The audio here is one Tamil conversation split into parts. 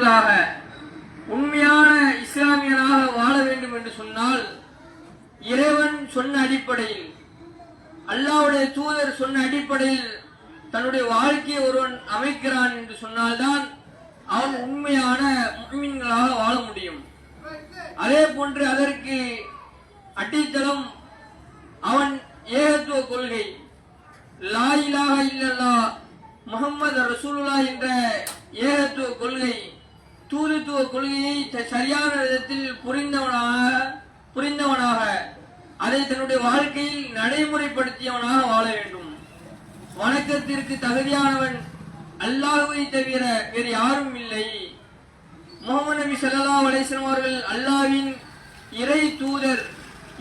முஸ்லிம்களாக உண்மையான இஸ்லாமியராக வாழ வேண்டும் என்று சொன்னால் இறைவன் சொன்ன அடிப்படையில் அல்லாவுடைய தூதர் சொன்ன அடிப்படையில் தன்னுடைய வாழ்க்கையை ஒருவன் அமைக்கிறான் என்று சொன்னால்தான் அவன் உண்மையான முஸ்லிம்களாக வாழ முடியும். அதே போன்று அதற்கு அடித்தளம் அவன் ஏகத்துவ கொள்கை. லாயிலாக இல்லல்லா முகமது ரசூலுல்லா என்ற ஏகத்துவ கொள்கை. தூதுத்துவ கொள்கையை சரியான விதத்தில் புரிந்தவனாக புரிந்தவனாக அதை தன்னுடைய வாழ்க்கையில் நடைமுறைப்படுத்தியவனாக வாழ வேண்டும். வணக்கத்திற்கு தகுதியானவன் அல்லாஹுவை தவிர வேறு யாரும் இல்லை. முகமது நபி சல்லா அலைஹி அவர்கள் அல்லாஹ்வின் இறை தூதர்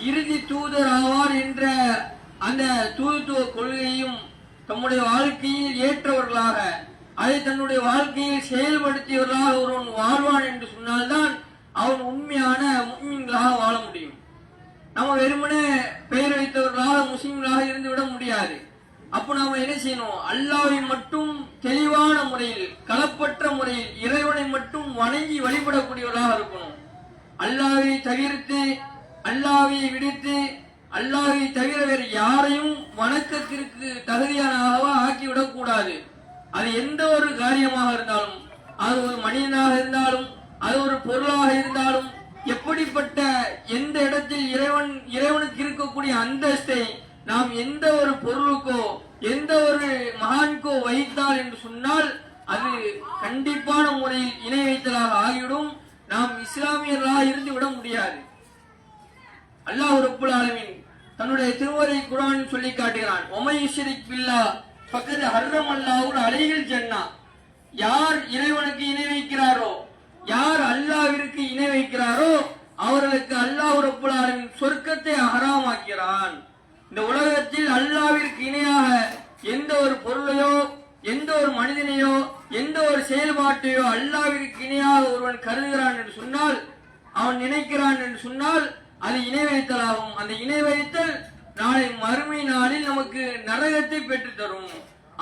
இறுதி தூதர் ஆவார் என்ற அந்த தூதுத்துவ கொள்கையையும் தம்முடைய வாழ்க்கையில் ஏற்றவர்களாக அதை தன்னுடைய வாழ்க்கையில் செயல்படுத்தியவர்களாக ஒருவன் வாழ்வான் என்று சொன்னால்தான் அவன் உண்மையான முஸ்லிம்களாக வாழ முடியும். நம்ம வெறுமனே பெயர் வைத்தவர்களாக முஸ்லிம்களாக இருந்து விட முடியாது. அப்போ நாம என்ன செய்யணும்? அல்லாவை மட்டும் தெளிவான முறையில் களப்பற்ற முறையில் இறைவனை மட்டும் வணங்கி வழிபடக்கூடியவர்களாக இருக்கணும். அல்லாவை தவிர்த்து அல்லாவை விடுத்து அல்லாவை தவிர வேறு யாரையும் வணக்கத்திற்கு தகுதியானவா ஆக்கிவிடக் கூடாது அது எந்த ஒரு காரியமாக இருந்தாலும் அது ஒரு மனிதனாக இருந்தாலும் அது ஒரு பொருளாக இருந்தாலும் எப்படிப்பட்ட எந்த இடத்தில் இறைவன் இறைவனுக்கு இருக்கக்கூடிய அந்தஸ்தை நாம் எந்த ஒரு பொருளுக்கோ எந்த ஒரு மகான்கோ வைத்தால் என்று சொன்னால் அது கண்டிப்பான முறையில் இணை வைத்தலாக ஆகிவிடும். நாம் இஸ்லாமியர்களாக இருந்து விட முடியாது. அல்லாஹ் ரப்புல் ஆலமின் தன்னுடைய திருவரை குரான் சொல்லி காட்டுகிறான். ஒமை ஷரிக் பில்லா பக்கத்து ஹர்ரம் அல்லாஹ்வுல் அலைகள் சென்னா. யார் இறைவனுக்கு இணை வைக்கிறாரோ யார் அல்லாவிற்கு இணை வைக்கிறாரோ அவர்களுக்கு அல்லாஹ் ரப்புல் சொர்க்கத்தை அகராமாக்கிறான். இந்த உலகத்தில் அல்லாவிற்கு இணையாக எந்த ஒரு பொருளையோ எந்த ஒரு மனிதனையோ எந்த ஒரு செயல்பாட்டையோ அல்லாவிற்கு இணையாக ஒருவன் கருதுகிறான் என்று சொன்னால் அவன் நினைக்கிறான் என்று சொன்னால் அது இணை வைத்தலாகும். அந்த இணை வைத்தல் நாளை மறுமை நாளில் நமக்கு நரகத்தை பெற்று தரும்.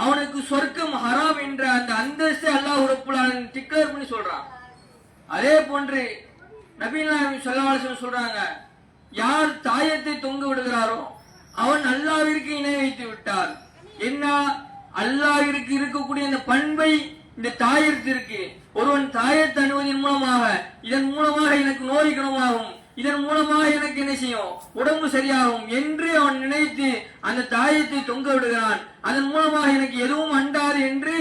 அவனுக்கு சொர்க்கம் ஹராம் என்ற அந்த அந்தஸ்தை அல்லாஹ் உறப்புலாளன் டிக்ளேர் பண்ணி சொல்றான். அதே போன்று நபீன் சொல்லாசன் சொல்றாங்க யார் தாயத்தை தொங்க விடுகிறாரோ அவன் அல்லாவிற்கு இணை வைத்து விட்டார். என்ன அல்லாவிற்கு இருக்கக்கூடிய அந்த பண்பை இந்த தாயத்திற்கு ஒருவன் தாயத்தை அணுவதன் மூலமாக இதன் மூலமாக எனக்கு நோய் குணமாகும். இதன் மூலமாக எனக்கு என்ன செய்யும்? உடம்பு சரியாகும் என்று அவன் நினைத்து அந்த தாயத்தை தொங்க விடுகிறான். அதன் மூலமாக எனக்கு எதுவும் அண்டாது என்று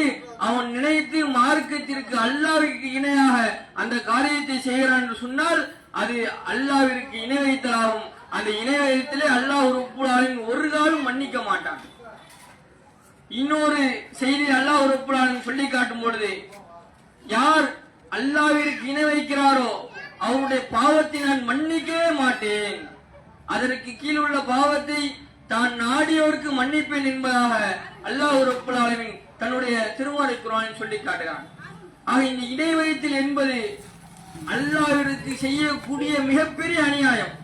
அவன் நினைத்து மார்க்கத்திற்கு அல்லாவிற்கு இணையாக அந்த காரியத்தை செய்கிறான் என்று சொன்னால் அது அல்லாவிற்கு இணை வைத்தலாகும். அந்த இணை வைத்தலே அல்லாஹ் ஒரு ஒரு காலம் மன்னிக்க மாட்டான். இன்னொரு செய்தி அல்லாஹ் ஒரு சொல்லி காட்டும் பொழுது யார் அல்லாவிற்கு இணை வைக்கிறாரோ அவருடைய பாவத்தை நான் மன்னிக்கவே மாட்டேன். அதற்கு கீழ் உள்ள பாவத்தை தான் நாடியோருக்கு மன்னிப்பேன் என்பதாக அல்லாஹ் ரப்புல் ஆலமீன் தன்னுடைய திருமறை குரானில் சொல்லி காட்டுகிறான். ஆக இந்த இடைவயத்தில் என்பது அல்லாவிற்கு செய்யக்கூடிய மிகப்பெரிய அநியாயம்.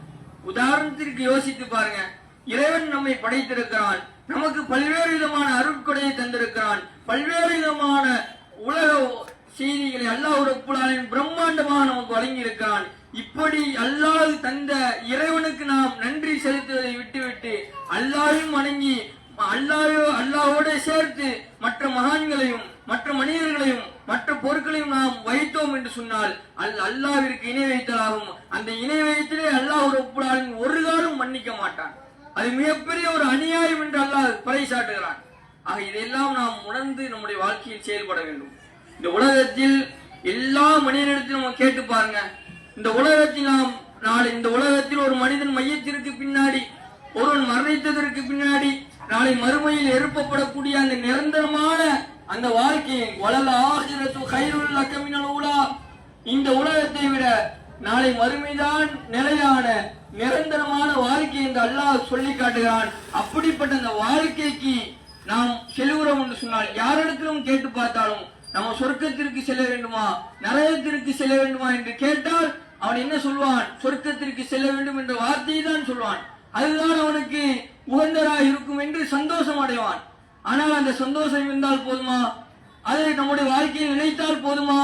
உதாரணத்திற்கு யோசித்து பாருங்க. இறைவன் நம்மை படைத்திருக்கிறான். நமக்கு பல்வேறு விதமான அருட்கொடையை தந்திருக்கிறான். பல்வேறு விதமான உலக செய்திகளை அல்லாஹ் ரப்புலாலின் பிரம்மாண்டமாக நமக்கு வழங்கி இருக்கிறான் இப்படி அல்லாஹ் தந்த இறைவனுக்கு நாம் நன்றி செலுத்துவதை விட்டுவிட்டு அல்லாவையும் வணங்கி அல்லாஹோ அல்லாஹோட சேர்த்து மற்ற மகான்களையும் மற்ற மனிதர்களையும் மற்ற பொருட்களையும் நாம் வைத்தோம் என்று சொன்னால் அல் அல்லாவிற்கு இணை வைத்தலாகும். அந்த இணை வைத்தலே அல்லாஹ் ஒப்புடாலும் ஒரு காலம் மன்னிக்க மாட்டான். அது மிகப்பெரிய ஒரு அநியாயம் என்று அல்லாஹ் பறைசாட்டுகிறான். ஆக இதையெல்லாம் நாம் உணர்ந்து நம்முடைய வாழ்க்கையில் செயல்பட வேண்டும். இந்த உலகத்தில் எல்லா மனிதனிடத்திலும் கேட்டு பாருங்க. இந்த உலகத்தில் நாம் நாளை இந்த உலகத்தில் ஒரு மனிதன் மையத்திற்கு பின்னாடி ஒருவன் மரணித்ததற்கு பின்னாடி நாளை மறுமையில் எழுப்பப்படக்கூடிய அந்த நிரந்தரமான அந்த வாழ்க்கையை வளல ஆகிறது கைருள் அக்கமினல் இந்த உலகத்தை விட நாளை மறுமைதான் நிலையான நிரந்தரமான வாழ்க்கை என்று அல்லாஹ் சொல்லி காட்டுகிறான். அப்படிப்பட்ட அந்த வாழ்க்கைக்கு நாம் செல்கிறோம் என்று சொன்னால் யாரிடத்திலும் கேட்டு பார்த்தாலும் நம்ம சொர்க்கத்திற்கு செல்ல வேண்டுமா? நரகத்திற்கு செல்ல வேண்டுமா என்று கேட்டால் அவன் என்ன சொல்வான்? சொர்க்கத்திற்கு செல்ல வேண்டும் என்ற வார்த்தையை தான் சொல்வான். அதுதான் அவனுக்கு உகந்தராக இருக்கும் என்று சந்தோஷம் அடைவான். ஆனால் அந்த சந்தோஷம் இருந்தால் போதுமா? அதை நம்முடைய வாழ்க்கையில் நினைத்தால் போதுமா?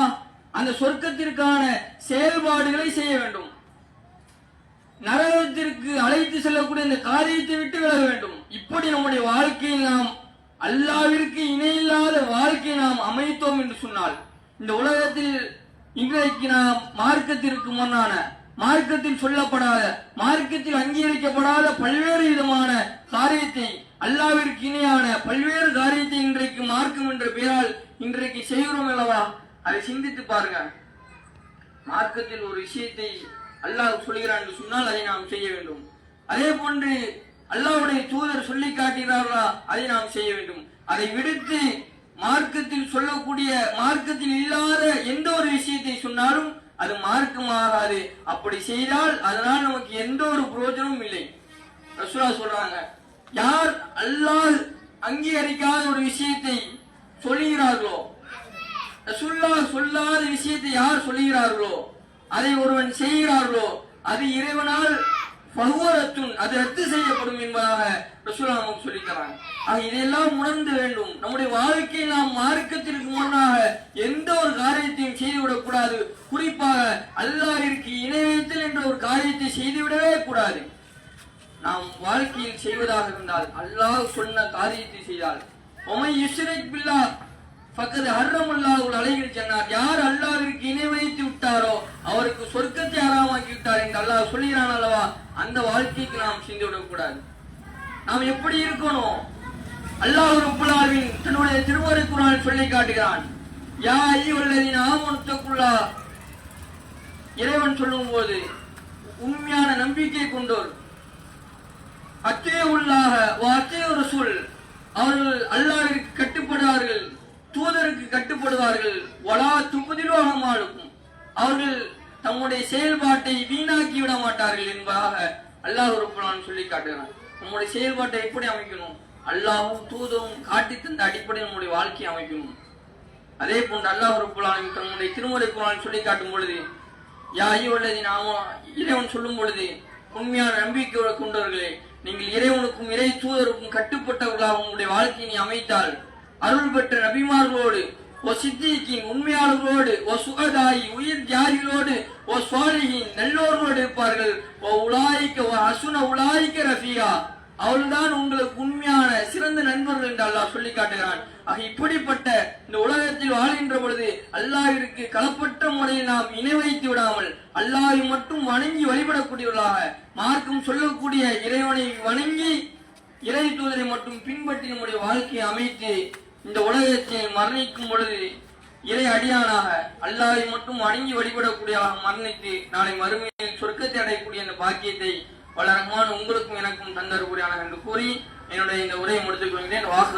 அந்த சொர்க்கத்திற்கான செயல்பாடுகளை செய்ய வேண்டும். நரகத்திற்கு அழைத்து செல்லக்கூடிய இந்த காரியத்தை விட்டு விலக வேண்டும். இப்படி நம்முடைய வாழ்க்கையில் நாம் அல்லாவிற்கு இணையில்லாத வாழ்க்கை நாம் அமைத்தோம் என்று சொன்னால் இந்த உலகத்தில் இன்றைக்கு நாம் மார்க்கத்திற்கு முன்னான மார்க்கத்தில் சொல்லப்படாத மார்க்கத்தில் அங்கீகரிக்கப்படாத பல்வேறு விதமான காரியத்தை அல்லாவிற்கு இணையான பல்வேறு காரியத்தை இன்றைக்கு மார்க்கம் என்ற பெயரால் இன்றைக்கு செய்கிறோம் அல்லவா? அதை சிந்தித்து பாருங்க. மார்க்கத்தில் ஒரு விஷயத்தை அல்லாஹ் சொல்கிறான் என்று சொன்னால் அதை நாம் செய்ய வேண்டும். அதே போன்று அல்லாவுடைய தூதர் சொல்லி காட்டுகிறார்களா அதை நாம் செய்ய வேண்டும். அதை விடுத்து மார்க்கத்தில் சொல்லக்கூடிய மார்க்கத்தில் இல்லாத எந்த ஒரு விஷயத்தை சொன்னாலும் அது மார்க்கமாகாது. அப்படி செய்தால் அதனால் நமக்கு எந்த ஒரு பிரயோஜனமும் இல்லை. ரசூலா சொல்றாங்க யார் அல்லாஹ் அங்கீகரிக்காத ஒரு விஷயத்தை சொல்லுகிறார்களோ ரசுல்லா சொல்லாத விஷயத்தை யார் சொல்லுகிறார்களோ அதை ஒருவன் செய்கிறார்களோ அது இறைவனால் பகுவரத்தும் அது ரத்து செய்யப்படும் என்பதாக ரசூலாமும் சொல்லித்தராங்க. ஆக இதையெல்லாம் உணர்ந்து வேண்டும். நம்முடைய வாழ்க்கையில் நாம் மார்க்கத்திற்கு முன்னாக எந்த ஒரு காரியத்தையும் செய்துவிடக் கூடாது. குறிப்பாக அல்லாவிற்கு இணை வைத்தல் என்ற ஒரு காரியத்தை செய்துவிடவே கூடாது. நாம் வாழ்க்கையில் செய்வதாக இருந்தால் அல்லாஹ் சொன்ன காரியத்தை செய்தால். உமை யுஸ்ரிக் பில்லா பக்கத்து ஹர்ரமுல்லாஹுல் அலைகள் சொன்னார். யார் அல்லாவிற்கு இணை வைத்து விட்டாரோ அவருக்கு சொர்க்கத்தை ஆறாமாக்கி விட்டார் என்று அல்லாஹ் சொல்லுகிறான் அல்லவா? அந்த வாழ்க்கைக்கு நாம் சிந்து விடக்கூடாது. நாம் எப்படி இருக்கணும்? அல்லாஹ் ரப்புல் தன்னுடைய திருமறை குரான் சொல்லி காட்டுகிறான். யா ஐயுல்லதீன ஆமனத்துக்குள்ளா இறைவன் சொல்லும் போது உண்மையான நம்பிக்கை கொண்டோர். அத்தே உள்ளாக அத்தே ஒரு சொல் அவர்கள் அல்லாவிற்கு கட்டுப்படுவார்கள் வலா துப்புதிலோக இருக்கும் அவர்கள் தம்முடைய செயல்பாட்டை வீணாக்கி விட மாட்டார்கள் என்பதாக அல்லாஹ் உறுப்பினான் சொல்லி காட்டுகிறான். நம்முடைய செயல்பாட்டை எப்படி அமைக்கணும்? அல்லாவும் தூதவும் காட்டி தந்த அடிப்படை நம்முடைய வாழ்க்கையை அமைக்கணும். அதே போன்று அல்லாஹ் ரப்புல்லாலும் தன்னுடைய திருமுறை குரான் சொல்லி காட்டும் பொழுது யா ஐயோல்லதி நாம இறைவன் சொல்லும் பொழுது உண்மையான நம்பிக்கை கொண்டவர்களே நீங்கள் இறைவனுக்கும் இறை தூதருக்கும் கட்டுப்பட்டவர்களாக உங்களுடைய வாழ்க்கையை நீ அமைத்தால் அருள் பெற்ற நபிமார்களோடு ஓ சித்திக்கின் உண்மையாளர்களோடு ஓ சுகதாயி உயிர் தியாகிகளோடு ஓ சுவாலிகின் நல்லோர்களோடு இருப்பார்கள். ஓ உலாய்க்க ஓ அசுன உலாய்க்க ரஃபியா அவள்தான் உங்களுக்கு உண்மையான சிறந்த நண்பர்கள் என்று அல்லாஹ் சொல்லி காட்டுகிறான். ஆக இப்படிப்பட்ட இந்த உலகத்தில் வாழ்கின்ற பொழுது அல்லாஹிற்கு களப்பட்ட முறையில் நாம் இணை வைத்து விடாமல் அல்லாஹை மட்டும் வணங்கி வழிபடக்கூடியவர்களாக மார்க்கம் சொல்லக்கூடிய இறைவனை வணங்கி இறை தூதரை மட்டும் பின்பற்றி நம்முடைய வாழ்க்கையை அமைத்து இந்த உலகத்தை மரணிக்கும் பொழுது இறை அடியானாக அல்லாவை மட்டும் வணங்கி வழிபடக்கூடிய மரணித்து நாளை மறுமையில் சொர்க்கத்தை அடையக்கூடிய அந்த பாக்கியத்தை வளரமான உங்களுக்கும் எனக்கும் தந்தரக்கூடியான என்று கூறி என்னுடைய இந்த உரையை முடித்துக் கொள்கிறேன். வாசல்